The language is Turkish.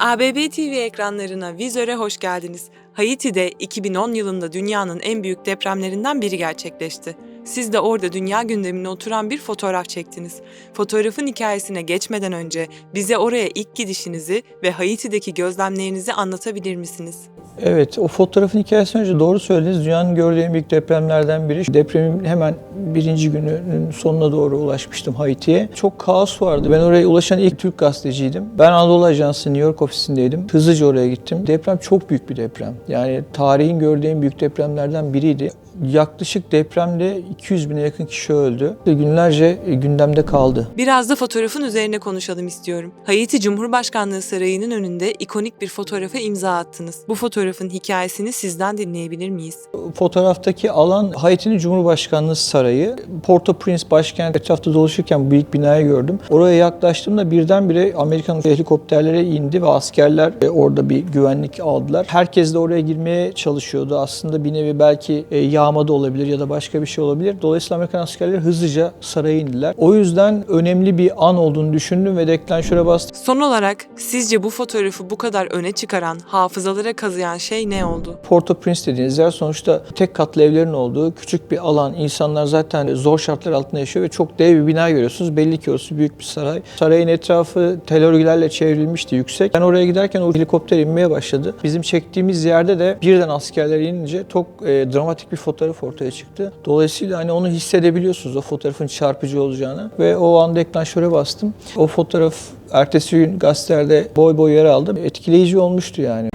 ABB TV ekranlarına Vizör'e hoş geldiniz. Haiti'de 2010 yılında dünyanın en büyük depremlerinden biri gerçekleşti. Siz de orada dünya gündemine oturan bir fotoğraf çektiniz. Fotoğrafın hikayesine geçmeden önce bize oraya ilk gidişinizi ve Haiti'deki gözlemlerinizi anlatabilir misiniz? Evet, o fotoğrafın hikayesini önce doğru söylediniz. Dünyanın gördüğü en büyük depremlerden biri. Depremin hemen birinci gününün sonuna doğru ulaşmıştım Haiti'ye. Çok kaos vardı. Ben oraya ulaşan ilk Türk gazeteciydim. Ben Anadolu Ajansı New York ofisindeydim. Hızlıca oraya gittim. Deprem çok büyük bir deprem. Yani tarihin gördüğü en büyük depremlerden biriydi. Yaklaşık depremde 200 bine yakın kişi öldü. Günlerce gündemde kaldı. Biraz da fotoğrafın üzerine konuşalım istiyorum. Haiti Cumhurbaşkanlığı Sarayı'nın önünde ikonik bir fotoğrafa imza attınız. Bu fotoğrafın hikayesini sizden dinleyebilir miyiz? Fotoğraftaki alan Haiti'nin Cumhurbaşkanlığı Sarayı. Port-au-Prince başkent etrafta dolaşırken büyük binayı gördüm. Oraya yaklaştığımda birdenbire Amerikan helikopterlere indi ve askerler e, orada bir güvenlik aldılar. Herkes de oraya girmeye çalışıyordu. Aslında bir nevi belki e, yağma da olabilir ya da başka bir şey olabilir. Dolayısıyla Amerikan askerleri hızlıca saraya indiler. O yüzden önemli bir an olduğunu düşündüm ve deklanşöre bastım. Son olarak sizce bu fotoğrafı bu kadar öne çıkaran, hafızalara kazıyan şey ne oldu? Port-au-Prince dediğiniz yer sonuçta tek katlı evlerin olduğu küçük bir alan. İnsanlar zaten zor şartlar altında yaşıyor ve çok dev bir bina görüyorsunuz. Belli ki orası büyük bir saray. Sarayın etrafı tel örgülerle çevrilmişti yüksek. Ben oraya giderken o helikopter inmeye başladı. Bizim çektiğimiz yerde de birden askerler inince çok e, dramatik bir fotoğraf ortaya çıktı. Dolayısıyla hani onu hissedebiliyorsunuz o fotoğrafın çarpıcı olacağını ve o anda deklanşöre bastım. O fotoğraf ertesi gün gazetelerde boy boy yer aldı. Etkileyici olmuştu yani.